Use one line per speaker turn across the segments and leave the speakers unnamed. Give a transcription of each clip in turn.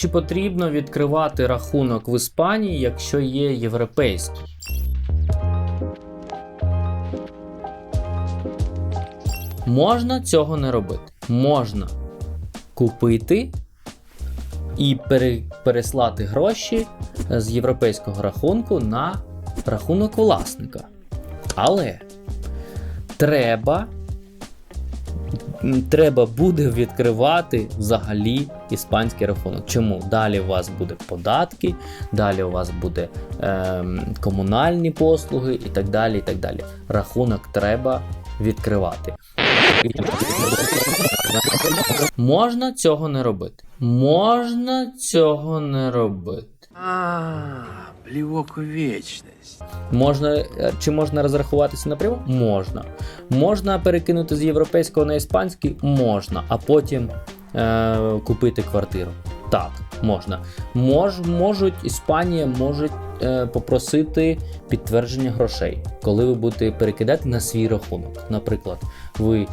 Чи потрібно відкривати рахунок в Іспанії, якщо є європейський? Можна цього не робити. Можна купити і переслати гроші з європейського рахунку на рахунок власника. Але треба, треба буде відкривати взагалі іспанський рахунок. Чому? Далі у вас буде податки, далі у вас буде ем, комунальні послуги і так далі. і так далі. Рахунок треба відкривати. Можна цього не робити. Можна цього не робити.
Плевок в вечность.
Можна е, чи можна розрахуватися напряму? Можна. Можна перекинути з європейського на іспанський? Можна, а потім е, купити квартиру. Так, можна. Мож, можуть Іспанія можуть попросити підтвердження грошей, коли ви будете перекидати на свій рахунок. Наприклад, ви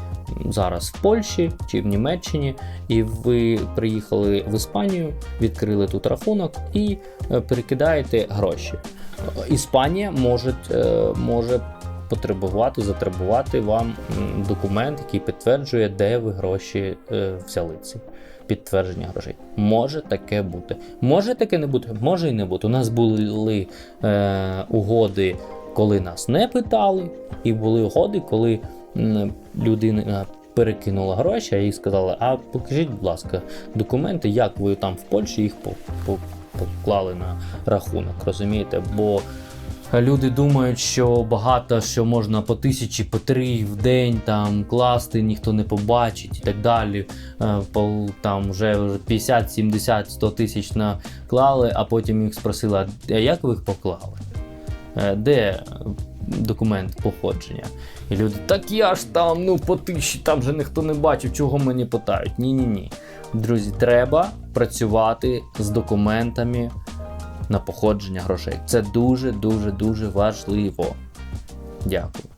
зараз в Польщі чи в Німеччині, і ви приїхали в Іспанію, відкрили тут рахунок і е, перекидаєте гроші. Іспанія може, е, може потребувати, затребувати вам документ, який підтверджує, де ви гроші е, взяли ці. Підтвердження грошей. Може таке бути. Може таке не бути, може і не бути. У нас були е, угоди, коли нас не питали, і були угоди, коли людина перекинула гроші, а їй сказали, а покажіть, будь ласка, документи, як ви там в Польщі їх по, по, поклали на рахунок, розумієте? Бо люди думають, що багато що можна по тисячі, по три в день там класти, ніхто не побачить і так далі. Е, по- Там вже 50, 70, 100 тисяч наклали, а потім їх спросили, а як ви їх поклали? Е, Де документ походження? І люди, так я ж там, ну по тисячі, там же ніхто не бачив, чого мені питають. Ні-ні ні. Друзі, треба працювати з документами на походження грошей. Це дуже, дуже, дуже важливо. Дякую.